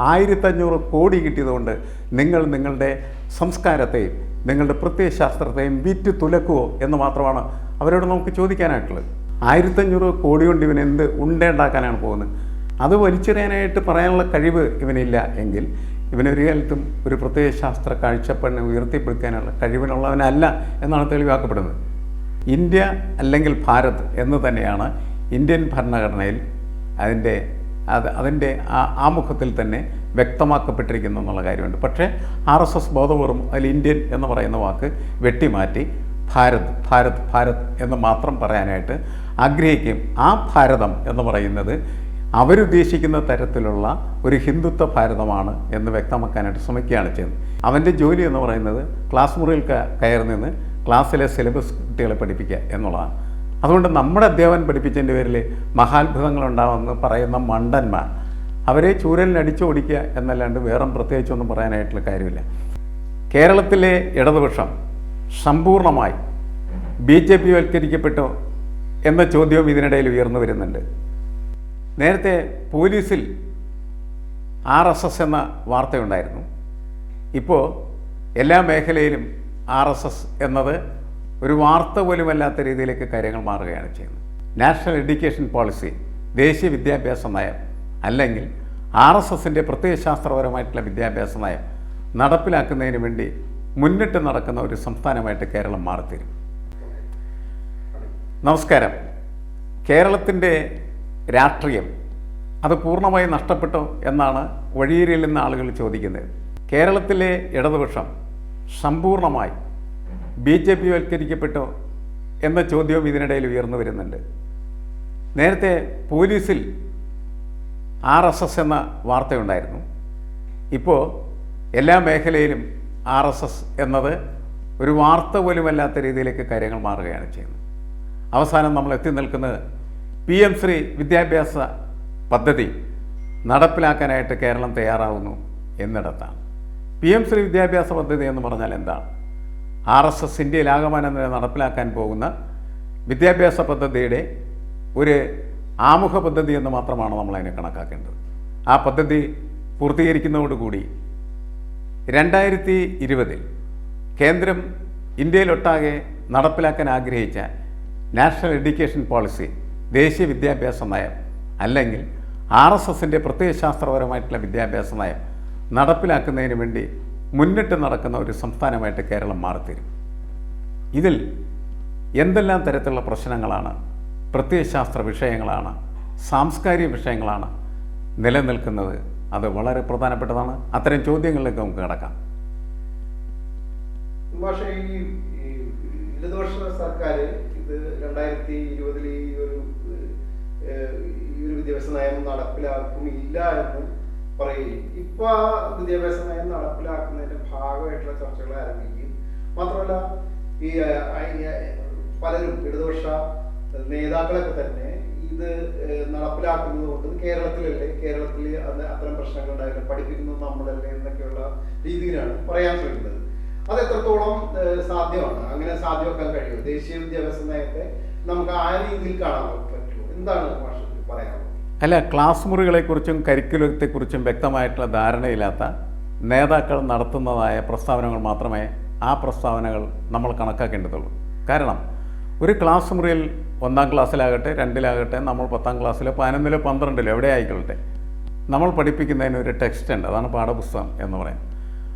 ആയിരത്തഞ്ഞൂറ് കോടി കിട്ടിയതുകൊണ്ട് നിങ്ങൾ നിങ്ങളുടെ സംസ്കാരത്തെയും നിങ്ങളുടെ പ്രത്യയശാസ്ത്രത്തെയും വിറ്റ് തുലക്കുവോ എന്ന് മാത്രമാണ് അവരോട് നമുക്ക് ചോദിക്കാനായിട്ടുള്ളത്. ആയിരത്തഞ്ഞൂറ് കോടി കൊണ്ട് ഇവൻ എന്ത് ഉണ്ടേണ്ടാക്കാനാണ് പോകുന്നത്? അത് വലിച്ചെറിയാനായിട്ട് പറയാനുള്ള കഴിവ് ഇവനില്ല എങ്കിൽ ഇവനൊരു കാലത്തും ഒരു പ്രത്യയശാസ്ത്ര കാഴ്ചപ്പാടിനെ ഉയർത്തിപ്പിടിക്കാനുള്ള കഴിവിനുള്ളവനല്ല എന്നാണ് തെളിവാക്കപ്പെടുന്നത്. ഇന്ത്യ അല്ലെങ്കിൽ ഭാരത് എന്ന് തന്നെയാണ് ഇന്ത്യൻ ഭരണഘടനയിൽ അതിന്റെ അത് അതിന്റെ ആമുഖത്തിൽ തന്നെ വ്യക്തമാക്കപ്പെട്ടിരിക്കുന്നു എന്നുള്ള കാര്യമുണ്ട്. പക്ഷേ ആർ എസ് എസ് ബോധപൂർവം അതിൽ ഇന്ത്യൻ എന്ന് പറയുന്ന വാക്ക് വെട്ടിമാറ്റി ഭാരത് ഭാരത് ഭാരത് എന്ന് മാത്രം പറയാനായിട്ട് ആഗ്രഹിക്കും ആ ഭാരതം എന്ന് പറയുന്നത് അവരുദ്ദേശിക്കുന്ന തരത്തിലുള്ള ഒരു ഹിന്ദുത്വ ഭാരതമാണ് എന്ന് വ്യക്തമാക്കാനായിട്ട് ശ്രമിക്കുകയാണ് ചെയ്യുന്നത്. അവന്റെ ജോലി എന്ന് പറയുന്നത് ക്ലാസ് മുറിയിൽ കയറി നിന്ന് ക്ലാസ്സിലെ സിലബസ് കുട്ടികളെ പഠിപ്പിക്കുക എന്നുള്ളതാണ്. അതുകൊണ്ട് നമ്മുടെ അധ്യാപകൻ പഠിപ്പിച്ചതിന്റെ പേരിൽ മഹാത്ഭുതങ്ങൾ ഉണ്ടാവുമെന്ന് പറയുന്ന മണ്ടന്മാർ. അവരെ ചൂരലിന് അടിച്ചു ഓടിക്കുക എന്നല്ലാണ്ട് വേറെ പ്രത്യേകിച്ചൊന്നും പറയാനായിട്ടുള്ള കാര്യമില്ല. കേരളത്തിലെ ഇടതുപക്ഷം സമ്പൂർണമായി ബി ജെ പി വൽക്കരിക്കപ്പെട്ടോ എന്ന ചോദ്യവും ഇതിനിടയിൽ ഉയർന്നു വരുന്നുണ്ട്. നേരത്തെ പോലീസിൽ ആർ എസ് എസ് എന്ന വാർത്തയുണ്ടായിരുന്നു. ഇപ്പോൾ എല്ലാ മേഖലയിലും ആർ എസ് എസ് എന്നത് ഒരു വാർത്ത പോലുമല്ലാത്ത രീതിയിലേക്ക് കാര്യങ്ങൾ മാറുകയാണ് ചെയ്യുന്നത്. നാഷണൽ എഡ്യൂക്കേഷൻ പോളിസി ദേശീയ വിദ്യാഭ്യാസ നയം അല്ലെങ്കിൽ ആർ എസ് എസിന്റെ പ്രത്യയശാസ്ത്രപരമായിട്ടുള്ള വിദ്യാഭ്യാസ നയം നടപ്പിലാക്കുന്നതിന് വേണ്ടി മുന്നിട്ട് നടക്കുന്ന ഒരു സംസ്ഥാനമായിട്ട് കേരളം മാറിത്തരും. നമസ്കാരം. കേരളത്തിന്റെ രാഷ്ട്രീയം അത് പൂർണമായി നഷ്ടപ്പെട്ടോ എന്നാണ് വഴിയേരിയിൽ നിന്ന് ആളുകൾ ചോദിക്കുന്നത്. കേരളത്തിലെ ഇടതുപക്ഷം സമ്പൂർണമായി ബി ജെ പി വൽക്കരിക്കപ്പെട്ടോ എന്ന ചോദ്യവും ഇതിനിടയിൽ ഉയർന്നു വരുന്നുണ്ട്. നേരത്തെ പോലീസിൽ ആർ എസ് എസ് എന്ന വാർത്തയുണ്ടായിരുന്നു. ഇപ്പോൾ എല്ലാ മേഖലയിലും ആർ എസ് എസ് എന്നത് ഒരു വാർത്ത പോലുമല്ലാത്ത രീതിയിലേക്ക് കാര്യങ്ങൾ മാറുകയാണ് ചെയ്യുന്നത്. അവസാനം നമ്മൾ എത്തി നിൽക്കുന്നത് പി എം ശ്രീ വിദ്യാഭ്യാസ പദ്ധതി നടപ്പിലാക്കാനായിട്ട് കേരളം തയ്യാറാവുന്നു എന്നിടത്താണ്. പി എം ശ്രീ വിദ്യാഭ്യാസ പദ്ധതി എന്ന് പറഞ്ഞാൽ എന്താണ്? ആർ എസ് എസ് ഇന്ത്യയിലാകമാനം തന്നെ നടപ്പിലാക്കാൻ പോകുന്ന വിദ്യാഭ്യാസ പദ്ധതിയുടെ ഒരു ആമുഖ പദ്ധതി എന്ന് മാത്രമാണ് നമ്മളതിനെ കണക്കാക്കേണ്ടത്. ആ പദ്ധതി പൂർത്തീകരിക്കുന്നതോടുകൂടി രണ്ടായിരത്തി ഇരുപതിൽ കേന്ദ്രം ഇന്ത്യയിലൊട്ടാകെ നടപ്പിലാക്കാൻ ആഗ്രഹിച്ച നാഷണൽ എഡ്യൂക്കേഷൻ പോളിസി ദേശീയ വിദ്യാഭ്യാസ നയം അല്ലെങ്കിൽ ആർ എസ് എസിന്റെ പ്രത്യയശാസ്ത്രപരമായിട്ടുള്ള വിദ്യാഭ്യാസ നയം നടപ്പിലാക്കുന്നതിന് വേണ്ടി മുന്നിട്ട് നടക്കുന്ന ഒരു സംസ്ഥാനമായിട്ട് കേരളം മാറിത്തരും. ഇതിൽ എന്തെല്ലാം തരത്തിലുള്ള പ്രശ്നങ്ങളാണ് പ്രത്യയശാസ്ത്ര വിഷയങ്ങളാണ് സാംസ്കാരിക വിഷയങ്ങളാണ് നിലനിൽക്കുന്നത്? അത് വളരെ പ്രധാനപ്പെട്ടതാണ്. അത്തരം ചോദ്യങ്ങളിലേക്ക് നമുക്ക് കിടക്കാം. പക്ഷേ ഈ ഇടതുപക്ഷ സർക്കാർ ഇത് രണ്ടായിരത്തി ഇരുപതിൽ ഈ ഒരു വിദ്യാഭ്യാസ നയം നടപ്പിലാക്കുന്നില്ല എന്ന് പറയുകയും ഇപ്പൊ ആ വിദ്യാഭ്യാസ നയം നടപ്പിലാക്കുന്നതിന്റെ ഭാഗമായിട്ടുള്ള ചർച്ചകൾ ആരംഭിക്കുകയും മാത്രമല്ല ഈ പലരും ഇടതുപക്ഷ നേതാക്കളൊക്കെ തന്നെ ഇത് നടപ്പിലാക്കുന്നത് കൊണ്ട് കേരളത്തിലല്ലേ കേരളത്തിൽ അത് അത്തരം പ്രശ്നങ്ങൾ ഉണ്ടായില്ല പഠിപ്പിക്കുന്നത് നമ്മളല്ലേ എന്നൊക്കെയുള്ള രീതിയിലാണ് പറയാൻ ശ്രമിക്കുന്നത്. അത് എത്രത്തോളം സാധ്യമാണ്? അങ്ങനെ സാധ്യമാക്കാൻ കഴിയും. ദേശീയ വിദ്യാഭ്യാസ നയത്തെ നമുക്ക് ആ രീതിയിൽ കാണാൻ പറ്റുമോ? എന്താണ് ഭാഷ പറയാനുള്ളത്? അല്ല ക്ലാസ് മുറികളെക്കുറിച്ചും കരിക്കുലത്തെക്കുറിച്ചും വ്യക്തമായിട്ടുള്ള ധാരണയില്ലാത്ത നേതാക്കൾ നടത്തുന്നതായ പ്രസ്താവനകൾ മാത്രമേ ആ പ്രസ്താവനകൾ നമ്മൾ കണക്കാക്കേണ്ടതുള്ളൂ. കാരണം ഒരു ക്ലാസ് മുറിയിൽ ഒന്നാം ക്ലാസ്സിലാകട്ടെ രണ്ടിലാകട്ടെ നമ്മൾ പത്താം ക്ലാസ്സിലോ പതിനൊന്നിലോ പന്ത്രണ്ടിലോ എവിടെ ആയിക്കൊള്ളട്ടെ നമ്മൾ പഠിപ്പിക്കുന്നതിന് ഒരു ടെക്സ്റ്റ് ഉണ്ട്. അതാണ് പാഠപുസ്തകം എന്ന് പറയുന്നത്.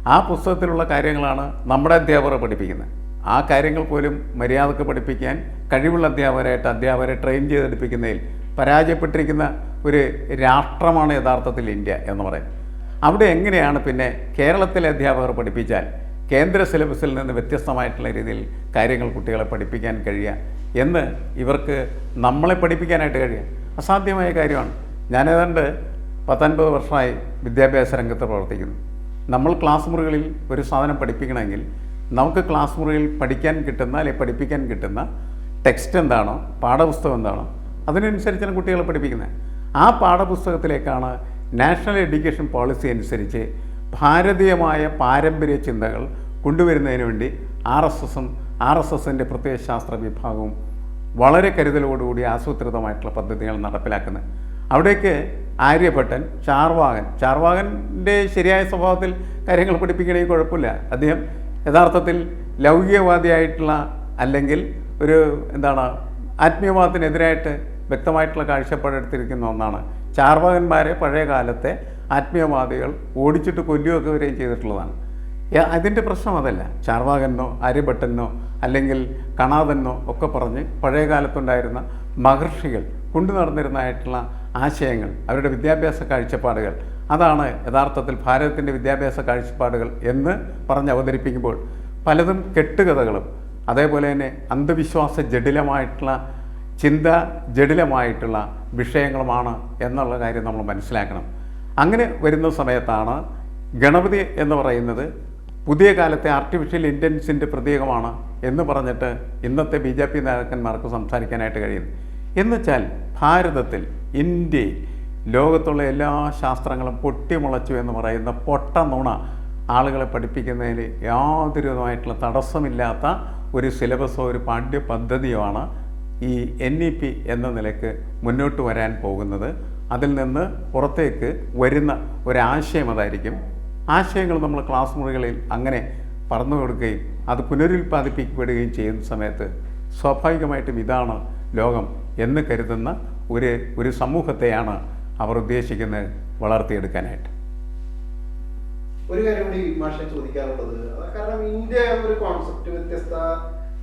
ആ പുസ്തകത്തിലുള്ള കാര്യങ്ങളാണ് നമ്മുടെ അധ്യാപകർ പഠിപ്പിക്കുന്നത്. ആ കാര്യങ്ങൾ പോലും മര്യാദയ്ക്ക് പഠിപ്പിക്കാൻ കഴിവുള്ള അധ്യാപകരായിട്ട് അധ്യാപകരെ ട്രെയിൻ ചെയ്തെടുപ്പിക്കുന്നതിൽ പരാജയപ്പെട്ടിരിക്കുന്ന ഒരു രാഷ്ട്രമാണ് യഥാർത്ഥത്തിൽ ഇന്ത്യ എന്ന് പറയുന്നത് അവിടെ എങ്ങനെയാണ് പിന്നെ കേരളത്തിലെ അധ്യാപകർ പഠിപ്പിച്ചാൽ കേന്ദ്ര സിലബസിൽ നിന്ന് വ്യത്യസ്തമായിട്ടുള്ള രീതിയിൽ കാര്യങ്ങൾ കുട്ടികളെ പഠിപ്പിക്കാൻ കഴിയുക എന്ന് ഇവർക്ക് നമ്മളെ പഠിപ്പിക്കാനായിട്ട് കഴിയുക? അസാധ്യമായ കാര്യമാണ്. ഞാൻ ഞാനേതാണ്ട് പത്തൊൻപത് വർഷമായി വിദ്യാഭ്യാസ രംഗത്ത് പ്രവർത്തിക്കുന്നു. നമ്മൾ ക്ലാസ് മുറികളിൽ ഒരു സാധനം പഠിപ്പിക്കണമെങ്കിൽ നമുക്ക് ക്ലാസ് മുറിയിൽ പഠിക്കാൻ കിട്ടുന്ന അല്ലെങ്കിൽ പഠിപ്പിക്കാൻ കിട്ടുന്ന ടെക്സ്റ്റ് എന്താണോ പാഠപുസ്തകം എന്താണോ അതിനനുസരിച്ചാണ് കുട്ടികളെ പഠിപ്പിക്കുന്നത്. ആ പാഠപുസ്തകത്തിലേക്കാണ് നാഷണൽ എഡ്യൂക്കേഷൻ പോളിസി അനുസരിച്ച് ഭാരതീയമായ പാരമ്പര്യ ചിന്തകൾ കൊണ്ടുവരുന്നതിന് വേണ്ടി ആർ എസ് എസും ആർ എസ് എസിന്റെ പ്രത്യേക ശാസ്ത്ര വിഭാഗവും വളരെ കരുതലോടുകൂടി ആസൂത്രിതമായിട്ടുള്ള പദ്ധതികൾ നടപ്പിലാക്കുന്നത് അവിടേക്ക് ആര്യഭട്ടൻ ചാർവാകൻ. ചാർവാകന്റെ ശരിയായ സ്വഭാവത്തിൽ കാര്യങ്ങൾ പഠിപ്പിക്കണമെങ്കിൽ കുഴപ്പമില്ല. അദ്ദേഹം യഥാർത്ഥത്തിൽ ലൗകികവാദിയായിട്ടുള്ള അല്ലെങ്കിൽ ഒരു എന്താണ് ആത്മീയവാദത്തിനെതിരായിട്ട് വ്യക്തമായിട്ടുള്ള കാഴ്ചപ്പാടെടുത്തിരിക്കുന്ന ഒന്നാണ്. ചാർവാകന്മാരെ പഴയ കാലത്തെ ആത്മീയവാദികൾ ഓടിച്ചിട്ട് കൊല്ലുകയൊക്കെ വരെയും ചെയ്തിട്ടുള്ളതാണ്. അതിന്റെ പ്രശ്നം അതല്ല. ചാർവാകനോ ആര്യഭട്ടനോ അല്ലെങ്കിൽ കണാതനോ ഒക്കെ പറഞ്ഞ് പഴയ കാലത്തുണ്ടായിരുന്ന മഹർഷികൾ കൊണ്ടു നടന്നിരുന്നതായിട്ടുള്ള ആശയങ്ങൾ അവരുടെ വിദ്യാഭ്യാസ കാഴ്ചപ്പാടുകൾ അതാണ് യഥാർത്ഥത്തിൽ ഭാരതത്തിന്റെ വിദ്യാഭ്യാസ കാഴ്ചപ്പാടുകൾ എന്ന് പറഞ്ഞ് അവതരിപ്പിക്കുമ്പോൾ പലതും കെട്ടുകഥകളും അതേപോലെ തന്നെ അന്ധവിശ്വാസ ജടിലമായിട്ടുള്ള ചിന്ത ജടിലമായിട്ടുള്ള വിഷയങ്ങളുമാണ് എന്നുള്ള കാര്യം നമ്മൾ മനസ്സിലാക്കണം. അങ്ങനെ വരുന്ന സമയത്താണ് ഗണപതി എന്ന് പറയുന്നത് പുതിയ കാലത്തെ ആർട്ടിഫിഷ്യൽ ഇന്റലിജൻസിന്റെ പ്രതീകമാണ് എന്ന് പറഞ്ഞിട്ട് ഇന്നത്തെ ബി ജെ പി നേതാക്കന്മാർക്ക് സംസാരിക്കാനായിട്ട് കഴിയുന്നു എന്നുവെച്ചാൽ ഭാരതത്തിൽ ഇന്ത്യയിൽ ലോകത്തുള്ള എല്ലാ ശാസ്ത്രങ്ങളും പൊട്ടിമുളച്ചു എന്ന് പറയുന്ന പൊട്ട നുണ ആളുകളെ പഠിപ്പിക്കുന്നതിന് യാതൊരുവിധമായിട്ടുള്ള തടസ്സമില്ലാത്ത ഒരു സിലബസോ ഒരു പാഠ്യപദ്ധതിയോ പദ്ധതിയുമാണ് ഈ എൻ ഇ പി എന്ന നിലയ്ക്ക് മുന്നോട്ട് വരാൻ പോകുന്നത്. അതിൽ നിന്ന് പുറത്തേക്ക് വരുന്ന ഒരാശയം അതായിരിക്കും. ആശയങ്ങൾ നമ്മൾ ക്ലാസ് മുറികളിൽ അങ്ങനെ പറഞ്ഞു കൊടുക്കുകയും അത് പുനരുൽപ്പാദിപ്പിക്കപ്പെടുകയും ചെയ്യുന്ന സമയത്ത് സ്വാഭാവികമായിട്ടും ഇതാണ് ലോകം എന്ന് കരുതുന്ന ഒരു ഒരു സമൂഹത്തെയാണ് അവർ ഉദ്ദേശിക്കുന്നത് വളർത്തിയെടുക്കാനായിട്ട്. ഒരു കാര്യം കൂടി അത് കാരണം ഇന്ത്യ ഒരു കോൺസെപ്റ്റ് വ്യത്യസ്ത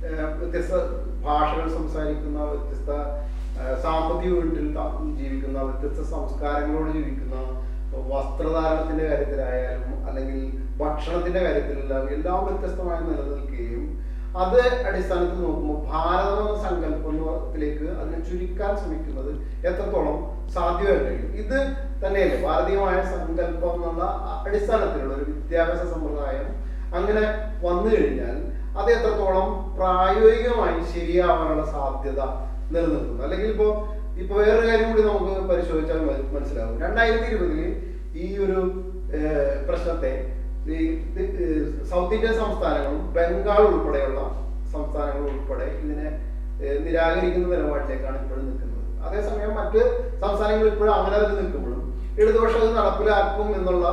വ്യത്യസ്ത ഭാഷകൾ സംസാരിക്കുന്ന വ്യത്യസ്ത സാമ്പത്തിക വീട്ടിൽ ജീവിക്കുന്ന വ്യത്യസ്ത സംസ്കാരങ്ങളോട് ജീവിക്കുന്ന വസ്ത്രധാരണത്തിന്റെ കാര്യത്തിലായാലും അല്ലെങ്കിൽ ഭക്ഷണത്തിന്റെ കാര്യത്തിലെല്ലാം എല്ലാം വ്യത്യസ്തമായി നിലനിൽക്കുകയും അത് അടിസ്ഥാനത്തിൽ നോക്കുമ്പോൾ ഭാരതം എന്ന സങ്കല്പത്തിലേക്ക് അതിനെ ചുരുക്കാൻ ശ്രമിക്കുന്നത് എത്രത്തോളം സാധ്യമായി കഴിയും? ഇത് തന്നെയല്ലേ ഭാരതീയമായ സങ്കല്പം എന്നുള്ള അടിസ്ഥാനത്തിലുള്ള ഒരു വിദ്യാഭ്യാസ സമ്പ്രദായം അങ്ങനെ വന്നു കഴിഞ്ഞാൽ അത് എത്രത്തോളം പ്രായോഗികമായി ശരിയാവാനുള്ള സാധ്യത നിലനിൽക്കുന്നു. അല്ലെങ്കിൽ ഇപ്പോ ഇപ്പൊ വേറൊരു കാര്യം കൂടി നമുക്ക് പരിശോധിച്ചാൽ മനസ്സിലാവും. രണ്ടായിരത്തി ഇരുപതിൽ ഈ ഒരു പ്രശ്നത്തെ സൗത്ത് ഇന്ത്യൻ സംസ്ഥാനങ്ങളും ബംഗാൾ ഉൾപ്പെടെയുള്ള സംസ്ഥാനങ്ങൾ ഉൾപ്പെടെ ഇതിനെ നിരാകരിക്കുന്ന നിലപാടിലേക്കാണ് ഇപ്പോഴും നിൽക്കുന്നത്. അതേസമയം മറ്റ് സംസ്ഥാനങ്ങൾ ഇപ്പോഴും അങ്ങനെ തന്നെ നിൽക്കുമ്പോഴും ഇടതുപക്ഷം അത് നടപ്പിലാക്കും എന്നുള്ള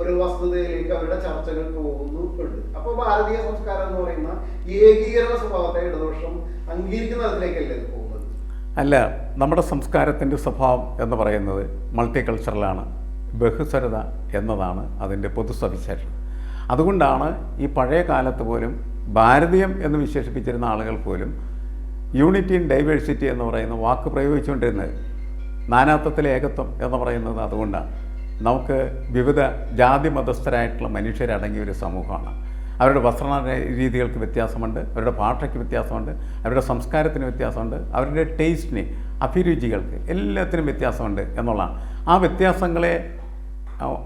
ഒരു വസ്തുതയിലേക്ക് അവരുടെ ചർച്ചകൾ പോകുന്നു ഉണ്ട്. അപ്പൊ ഭാരതീയ സംസ്കാരം എന്ന് പറയുന്ന ഏകീകരണ സ്വഭാവത്തെ ഇടതുപക്ഷം അംഗീകരിക്കുന്ന തരത്തിലേക്കല്ലേ പോകുന്നത്? അല്ല നമ്മുടെ സംസ്കാരത്തിന്റെ സ്വഭാവം എന്ന് പറയുന്നത് മൾട്ടി കൾച്ചറലാണ് ബഹുസ്വരത എന്നതാണ് അതിന്റെ പൊതുസവിശേഷം അതുകൊണ്ടാണ് ഈ പഴയ കാലത്ത് പോലും ഭാരതീയം എന്ന് വിശേഷിപ്പിച്ചിരുന്ന ആളുകൾ പോലും യൂണിറ്റി ഇൻ ഡൈവേഴ്സിറ്റി എന്ന് പറയുന്ന വാക്ക് പ്രയോഗിച്ചുകൊണ്ടിരുന്നത് നാനാത്വത്തിലെ ഏകത്വം എന്ന് പറയുന്നത് അതുകൊണ്ടാണ്. നമുക്ക് വിവിധ ജാതി മതസ്ഥരായിട്ടുള്ള മനുഷ്യരടങ്ങിയ ഒരു സമൂഹമാണ്. അവരുടെ വസ്ത്ര രീതികൾക്ക് വ്യത്യാസമുണ്ട് അവരുടെ ഭാഷയ്ക്ക് വ്യത്യാസമുണ്ട് അവരുടെ സംസ്കാരത്തിന് വ്യത്യാസമുണ്ട് അവരുടെ ടേസ്റ്റിന് അഭിരുചികൾക്ക് എല്ലാത്തിനും വ്യത്യാസമുണ്ട് എന്നുള്ളതാണ്. ആ വ്യത്യാസങ്ങളെ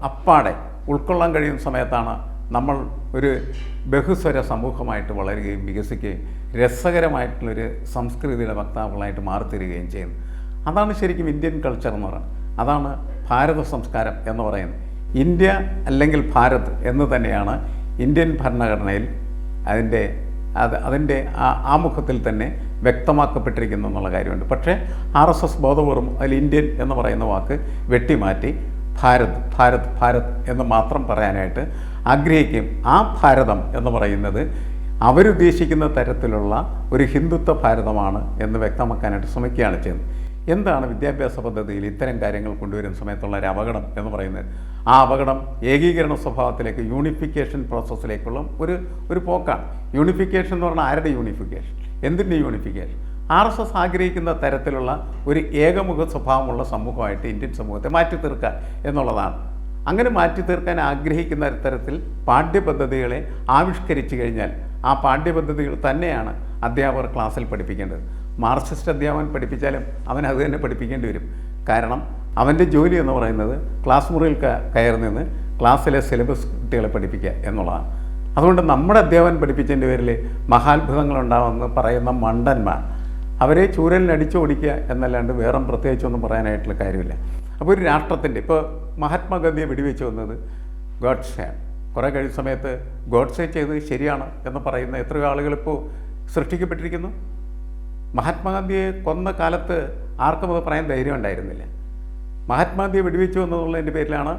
അപ്പാടെ ഉൾക്കൊള്ളാൻ കഴിയുന്ന സമയത്താണ് നമ്മൾ ഒരു ബഹുസ്വര സമൂഹമായിട്ട് വളരുകയും വികസിക്കുകയും രസകരമായിട്ടുള്ളൊരു സംസ്കൃതിയുടെ വക്താക്കളായിട്ട് മാറിത്തരികയും ചെയ്യുന്നത്. അതാണ് ശരിക്കും ഇന്ത്യൻ കൾച്ചർ എന്ന് പറയുന്നത്. അതാണ് ഭാരത സംസ്കാരം എന്ന് പറയുന്നത്. ഇന്ത്യ അല്ലെങ്കിൽ ഭാരത് എന്ന് തന്നെയാണ് ഇന്ത്യൻ ഭരണഘടനയിൽ അതിന്റെ അത് അതിന്റെ ആ ആമുഖത്തിൽ തന്നെ വ്യക്തമാക്കപ്പെട്ടിരിക്കുന്നു എന്നുള്ള കാര്യമുണ്ട്. പക്ഷേ ആർ എസ് എസ് ബോധപൂർവം അതിൽ ഇന്ത്യൻ എന്ന് പറയുന്ന വാക്ക് വെട്ടിമാറ്റി ഭാരത് ഭാരത് ഭാരത് എന്ന് മാത്രം പറയാനായിട്ട് ആഗ്രഹിക്കും ആ ഭാരതം എന്ന് പറയുന്നത് അവരുദ്ദേശിക്കുന്ന തരത്തിലുള്ള ഒരു ഹിന്ദുത്വ ഭാരതമാണ് എന്ന് വ്യക്തമാക്കാനായിട്ട് ശ്രമിക്കുകയാണ് ചെയ്യുന്നത്. എന്താണ് വിദ്യാഭ്യാസ പദ്ധതിയിൽ ഇത്തരം കാര്യങ്ങൾ കൊണ്ടുവരുന്ന സമയത്തുള്ള ഒരു അപകടം എന്ന് പറയുന്നത്? ആ അപകടം ഏകീകരണ സ്വഭാവത്തിലേക്ക് യൂണിഫിക്കേഷൻ പ്രോസസ്സിലേക്കുള്ള ഒരു ഒരു പോക്കാണ്. യൂണിഫിക്കേഷൻ എന്ന് പറഞ്ഞാൽ ആരുടെ യൂണിഫിക്കേഷൻ എന്തിന്റെ യൂണിഫിക്കേഷൻ ആർ എസ് എസ് ആഗ്രഹിക്കുന്ന തരത്തിലുള്ള ഒരു ഏകമുഖ സ്വഭാവമുള്ള സമൂഹമായിട്ട് ഇന്ത്യൻ സമൂഹത്തെ മാറ്റി തീർക്കുക എന്നുള്ളതാണ്. അങ്ങനെ മാറ്റി തീർക്കാൻ ആഗ്രഹിക്കുന്ന തരത്തിൽ പാഠ്യപദ്ധതികളെ ആവിഷ്കരിച്ചു കഴിഞ്ഞാൽ ആ പാഠ്യപദ്ധതികൾ തന്നെയാണ് അധ്യാപകർ ക്ലാസ്സിൽ പഠിപ്പിക്കേണ്ടത്. മാർക്സിസ്റ്റ് അധ്യാപകൻ പഠിപ്പിച്ചാലും അവൻ അത് തന്നെ പഠിപ്പിക്കേണ്ടി വരും. കാരണം അവന്റെ ജോലി എന്ന് പറയുന്നത് ക്ലാസ് മുറിയിൽ കയറി നിന്ന് ക്ലാസ്സിലെ സിലബസ് കുട്ടികളെ പഠിപ്പിക്കുക എന്നുള്ളതാണ്. അതുകൊണ്ട് നമ്മുടെ അധ്യാപകൻ പഠിപ്പിച്ചതിന്റെ പേരിൽ മഹാത്ഭുതങ്ങളുണ്ടാവുമെന്ന് പറയുന്ന മണ്ടന്മാർ അവരെ ചൂരലിനടിച്ചു ഓടിക്കുക എന്നല്ലാണ്ട് വേറെ പ്രത്യേകിച്ചൊന്നും പറയാനായിട്ടുള്ള കാര്യമില്ല. അപ്പോൾ ഒരു രാഷ്ട്രത്തിന്റെ ഇപ്പോൾ മഹാത്മാഗാന്ധിയെ വെടിവെച്ച് വന്നത് ഗോഡ്സെയാണ് കുറേ കഴിഞ്ഞ സമയത്ത് ഗോഡ്സെ ചെയ്തത് ശരിയാണ് എന്ന് പറയുന്ന എത്രയോ ആളുകളിപ്പോൾ സൃഷ്ടിക്കപ്പെട്ടിരിക്കുന്നു. മഹാത്മാഗാന്ധിയെ കൊന്ന കാലത്ത് ആർക്കും അത് പറയാൻ ധൈര്യം ഉണ്ടായിരുന്നില്ല. മഹാത്മാഗാന്ധിയെ വെടിവെച്ചു എന്നുള്ളതിന്റെ പേരിലാണ്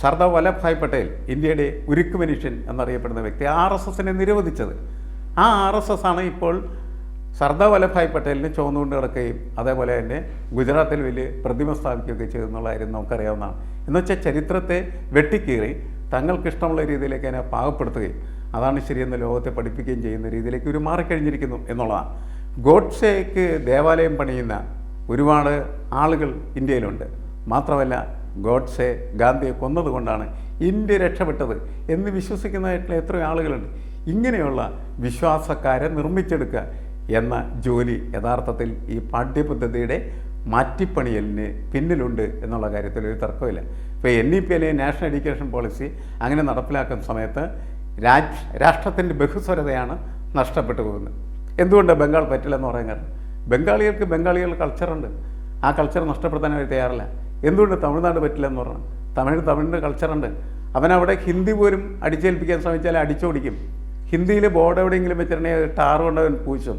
സർദാർ വല്ലഭായ് പട്ടേൽ ഇന്ത്യയുടെ ഉരുക്ക് മനുഷ്യൻ എന്നറിയപ്പെടുന്ന വ്യക്തി ആർ എസ് എസിനെ നിരോധിച്ചത്. ആ ആർ എസ് എസ് ആണ് ഇപ്പോൾ സർദാർ വല്ലഭായ് പട്ടേലിനെ ചുവന്നുകൊണ്ട് കിടക്കുകയും അതേപോലെ തന്നെ ഗുജറാത്തിൽ വലിയ പ്രതിമ സ്ഥാപിക്കുകയൊക്കെ ചെയ്തെന്നുള്ള കാര്യം നമുക്കറിയാവുന്നതാണ്. എന്നുവെച്ചാൽ ചരിത്രത്തെ വെട്ടിക്കീറി തങ്ങൾക്കിഷ്ടമുള്ള രീതിയിലേക്ക് അതിനെ പാകപ്പെടുത്തുകയും അതാണ് ശരിയെന്ന് ലോകത്തെ പഠിപ്പിക്കുകയും ചെയ്യുന്ന രീതിയിലേക്ക് ഒരു മാറിക്കഴിഞ്ഞിരിക്കുന്നു എന്നുള്ളതാണ്. ഗോഡ്സേക്ക് ദേവാലയം പണിയുന്ന ഒരുപാട് ആളുകൾ ഇന്ത്യയിലുണ്ട്. മാത്രമല്ല ഗോഡ്സെ ഗാന്ധിയെ കൊന്നതുകൊണ്ടാണ് ഇന്ത്യ രക്ഷപ്പെട്ടത് എന്ന് വിശ്വസിക്കുന്നതായിട്ടുള്ള എത്രയോ ആളുകളുണ്ട്. ഇങ്ങനെയുള്ള വിശ്വാസക്കാരെ നിർമ്മിച്ചെടുക്കുക എന്ന ജോലി യഥാർത്ഥത്തിൽ ഈ പാഠ്യപദ്ധതിയുടെ മാറ്റിപ്പണിയലിന് പിന്നിലുണ്ട് എന്നുള്ള കാര്യത്തിൽ ഒരു തർക്കമില്ല ഇപ്പോൾ N E P L national education policy അങ്ങനെ നടപ്പിലാക്കുന്ന സമയത്ത് രാജ് രാഷ്ട്രത്തിന്റെ ബഹുസ്വരതയാണ് നഷ്ടപ്പെട്ടു പോകുന്നത്. എന്തുകൊണ്ട് ബംഗാൾ പറ്റില്ലെന്ന് പറയാൻ കാരണം? ബംഗാളികൾക്ക് ബംഗാളികൾ കൾച്ചറുണ്ട് ആ കൾച്ചർ നഷ്ടപ്പെടുത്താൻ അവർ തയ്യാറില്ല. എന്തുകൊണ്ട് തമിഴ്നാട് പറ്റില്ലെന്ന് പറഞ്ഞു തമിഴ് തമിഴിന്റെ കൾച്ചറുണ്ട് അവനവിടെ ഹിന്ദി പോലും അടിച്ചേൽപ്പിക്കാൻ ശ്രമിച്ചാൽ അടിച്ചോടിക്കും. ഹിന്ദിയിൽ ബോർഡ് എവിടെയെങ്കിലും വെച്ചിട്ടുണ്ടെങ്കിൽ ടാർ കൊണ്ട് അവൻ പൂശും.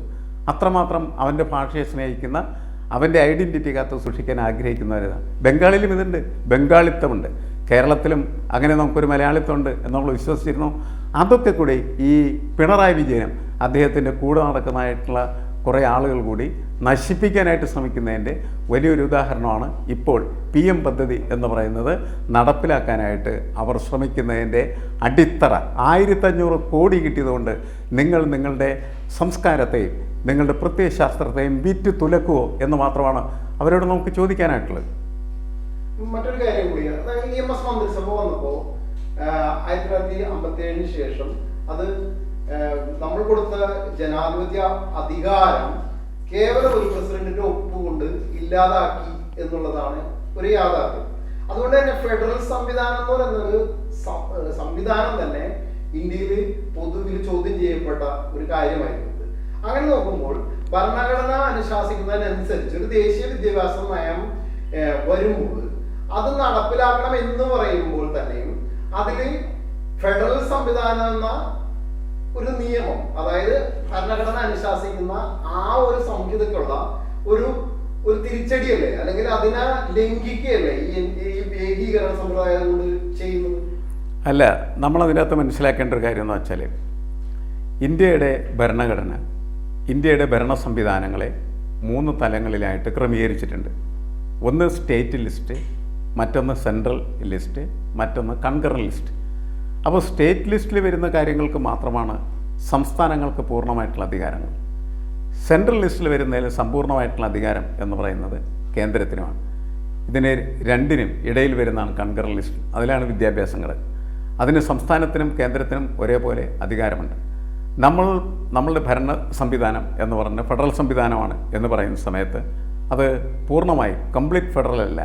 അത്രമാത്രം അവന്റെ ഭാഷയെ സ്നേഹിക്കുന്ന അവന്റെ ഐഡന്റിറ്റി കാത്ത് സൂക്ഷിക്കാൻ ആഗ്രഹിക്കുന്നവരാണ് ബംഗാളിലും ഇതുണ്ട്. ബംഗാളിത്തമുണ്ട്. കേരളത്തിലും അങ്ങനെ നമുക്കൊരു മലയാളിത്തമുണ്ട് എന്ന് നമ്മൾ വിശ്വസിച്ചിരുന്നു. അതൊക്കെ കൂടി ഈ പിണറായി വിജയനും അദ്ദേഹത്തിന്റെ കൂടെ നടക്കുന്നതായിട്ടുള്ള കുറേ ആളുകൾ കൂടി നശിപ്പിക്കാനായിട്ട് ശ്രമിക്കുന്നതിന്റെ വലിയൊരു ഉദാഹരണമാണ് ഇപ്പോൾ പി എം പദ്ധതി എന്ന് പറയുന്നത്. നടപ്പിലാക്കാനായിട്ട് അവർ ശ്രമിക്കുന്നതിന്റെ അടിത്തറ. ആയിരത്തഞ്ഞൂറ് കോടി കിട്ടിയതുകൊണ്ട് നിങ്ങൾ നിങ്ങളുടെ സംസ്കാരത്തെയും നിങ്ങളുടെ പ്രത്യയശാസ്ത്രത്തെയും വിറ്റ് തുലക്കുവോ എന്ന് മാത്രമാണ് അവരോട് നമുക്ക് ചോദിക്കാനായിട്ടുള്ളത്. മറ്റൊരു കാര്യം കൂടി അതായത് ഇ എം എസ് മന്ത്രിസഭ വന്നപ്പോ ആയിരത്തി തൊള്ളായിരത്തി അമ്പത്തി ഏഴിന് ശേഷം അത് നമ്മൾ കൊടുത്ത ജനാധിപത്യ അധികാരം കേവലം ഒരു പ്രസിഡന്റിന്റെ ഒപ്പുകൊണ്ട് ഇല്ലാതാക്കി എന്നുള്ളതാണ് ഒരു യാഥാർത്ഥ്യം. അതുകൊണ്ട് തന്നെ ഫെഡറൽ സംവിധാനം എന്ന് പറയുന്നത് സംവിധാനം തന്നെ ഇന്ത്യയിൽ പൊതുവിൽ ചോദ്യം ചെയ്യപ്പെട്ട ഒരു കാര്യമായിരുന്നു. അങ്ങനെ നോക്കുമ്പോൾ ഭരണഘടന അനുശാസിക്കുന്നതിനനുസരിച്ച് ഒരു ദേശീയ വിദ്യാഭ്യാസ നയം വരുമ്പോൾ അത് നടപ്പിലാക്കണം എന്ന് പറയുമ്പോൾ തന്നെയും അതിൽ ഫെഡറൽ സംവിധാനം എന്ന ഒരു നിയമം അതായത് ഭരണഘടന അനുശാസിക്കുന്ന ആ ഒരു സംഹിതയ്ക്കുള്ള ഒരു ഒരു തിരിച്ചടിയല്ലേ? അല്ലെങ്കിൽ അതിനെ ലംഘിക്കുകയല്ലേ ഈ ഏകീകരണ സമ്പ്രദായം കൊണ്ട് ചെയ്യുന്നത്? അല്ല നമ്മൾ അതിനകത്ത് മനസ്സിലാക്കേണ്ട ഒരു കാര്യം എന്ന് വെച്ചാൽ ഇന്ത്യയുടെ ഭരണഘടന ഇന്ത്യയുടെ ഭരണ സംവിധാനങ്ങളെ മൂന്ന് തലങ്ങളിലായിട്ട് ക്രമീകരിച്ചിട്ടുണ്ട്. ഒന്ന് സ്റ്റേറ്റ് ലിസ്റ്റ് മറ്റൊന്ന് സെൻട്രൽ ലിസ്റ്റ് മറ്റൊന്ന് കൺകറൻ ലിസ്റ്റ്. അപ്പോൾ സ്റ്റേറ്റ് ലിസ്റ്റിൽ വരുന്ന കാര്യങ്ങൾക്ക് മാത്രമാണ് സംസ്ഥാനങ്ങൾക്ക് പൂർണമായിട്ടുള്ള അധികാരങ്ങൾ. സെൻട്രൽ ലിസ്റ്റിൽ വരുന്നതിൽ സമ്പൂർണമായിട്ടുള്ള അധികാരം എന്ന് പറയുന്നത് കേന്ദ്രത്തിനുമാണ്. ഇതിനെ രണ്ടിനും ഇടയിൽ വരുന്നതാണ് കൺകറൻ ലിസ്റ്റ്. അതിലാണ് വിദ്യാഭ്യാസങ്ങൾ അതിന് സംസ്ഥാനത്തിനും കേന്ദ്രത്തിനും ഒരേപോലെ അധികാരമുണ്ട്. നമ്മൾ നമ്മളുടെ ഭരണ സംവിധാനം എന്ന് പറഞ്ഞ ഫെഡറൽ സംവിധാനമാണ് എന്ന് പറയുന്ന സമയത്ത് അത് പൂർണമായി കംപ്ലീറ്റ് ഫെഡറൽ അല്ല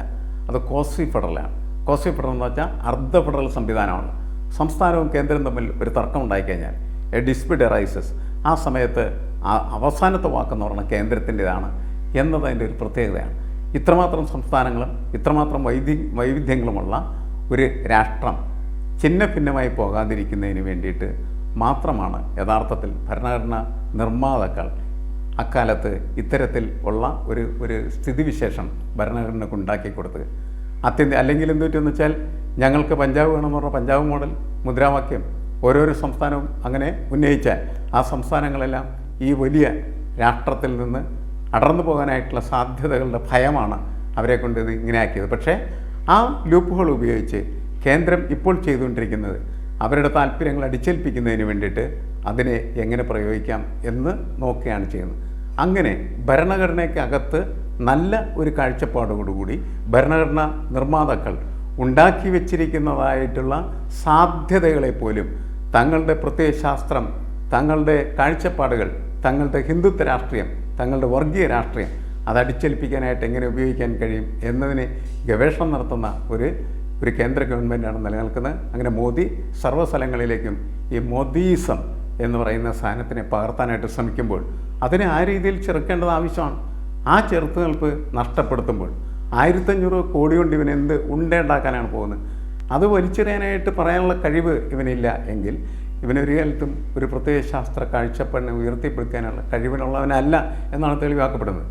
അത് കോസി ഫെഡറലാണ്. കോസി ഫെഡറൽ എന്ന് വെച്ചാൽ അർദ്ധ ഫെഡറൽ സംവിധാനമാണ്. സംസ്ഥാനവും കേന്ദ്രം തമ്മിൽ ഒരു തർക്കം ഉണ്ടായിക്കഴിഞ്ഞാൽ എ ഡിസ്പ്യൂട്ട് റൈസസ് ആ സമയത്ത് അവസാനത്തെ വാക്കെന്ന് പറഞ്ഞാൽ കേന്ദ്രത്തിന്റെതാണ് എന്നതതിന്റെ ഒരു പ്രത്യേകതയാണ്. ഇത്രമാത്രം സംസ്ഥാനങ്ങളും ഇത്രമാത്രം വൈദി വൈവിധ്യങ്ങളുമുള്ള ഒരു രാഷ്ട്രം ചിഹ്ന ഭിന്നമായി പോകാതിരിക്കുന്നതിന് വേണ്ടിയിട്ട് മാത്രമാണ് യഥാർത്ഥത്തിൽ ഭരണഘടന നിർമ്മാതാക്കൾ അക്കാലത്ത് ഇത്തരത്തിൽ ഉള്ള ഒരു ഒരു സ്ഥിതിവിശേഷം ഭരണഘടനയ്ക്ക് ഉണ്ടാക്കി കൊടുത്തത് അത്യന്ത അല്ലെങ്കിൽ എന്ത് വെച്ചാൽ ഞങ്ങൾക്ക് പഞ്ചാബ് വേണമെന്ന് പറഞ്ഞാൽ പഞ്ചാബ് മോഡൽ മുദ്രാവാക്യം ഓരോരോ സംസ്ഥാനവും അങ്ങനെ ഉന്നയിച്ചാൽ ആ സംസ്ഥാനങ്ങളെല്ലാം ഈ വലിയ രാഷ്ട്രത്തിൽ നിന്ന് അടർന്നു പോകാനായിട്ടുള്ള സാധ്യതകളുടെ ഭയമാണ് അവരെ കൊണ്ട് ഇത് ഇങ്ങനെ ആക്കിയത് പക്ഷേ ആ ലൂപ്പുകൾ ഉപയോഗിച്ച് കേന്ദ്രം ഇപ്പോൾ ചെയ്തുകൊണ്ടിരിക്കുന്നത് അവരുടെ താല്പര്യങ്ങൾ അടിച്ചേൽപ്പിക്കുന്നതിന് വേണ്ടിയിട്ട് അതിനെ എങ്ങനെ പ്രയോഗിക്കാം എന്ന് നോക്കുകയാണ് ചെയ്യുന്നത്. അങ്ങനെ ഭരണഘടനയ്ക്കകത്ത് നല്ല ഒരു കാഴ്ചപ്പാടോടുകൂടി ഭരണഘടന നിർമ്മാതാക്കൾ ഉണ്ടാക്കി വച്ചിരിക്കുന്നതായിട്ടുള്ള സാധ്യതകളെപ്പോലും തങ്ങളുടെ പ്രത്യയശാസ്ത്രം തങ്ങളുടെ കാഴ്ചപ്പാടുകൾ തങ്ങളുടെ ഹിന്ദുത്വ രാഷ്ട്രീയം തങ്ങളുടെ വർഗീയ രാഷ്ട്രീയം അത് അടിച്ചേൽപ്പിക്കാനായിട്ട് എങ്ങനെ ഉപയോഗിക്കാൻ കഴിയും എന്നതിന് ഗവേഷണം നടത്തുന്ന ഒരു ഒരു കേന്ദ്ര ഗവൺമെന്റാണ് നിലനിൽക്കുന്നത്. അങ്ങനെ മോദി സർവസ്ഥലങ്ങളിലേക്കും ഈ മോദീസം എന്ന് പറയുന്ന സാധനത്തിനെ പകർത്താനായിട്ട് ശ്രമിക്കുമ്പോൾ അതിനെ ആ രീതിയിൽ ചെറുക്കേണ്ടത് ആവശ്യമാണ്. ആ ചെറുത്തുനിൽപ്പ് നഷ്ടപ്പെടുത്തുമ്പോൾ ആയിരത്തഞ്ഞൂറ് കോടി കൊണ്ട് ഇവൻ എന്ത് ഉണ്ടേണ്ടാക്കാനാണ് പോകുന്നത്? അത് വലിച്ചെറിയാനായിട്ട് പറയാനുള്ള കഴിവ് ഇവനില്ല എങ്കിൽ ഇവനൊരു കാലത്തും ഒരു പ്രത്യയ ശാസ്ത്ര കാഴ്ചപ്പാടിനെ ഉയർത്തിപ്പിടിക്കാനുള്ള കഴിവിനുള്ളവനല്ല എന്നാണ് തെളിവാക്കപ്പെടുന്നത്.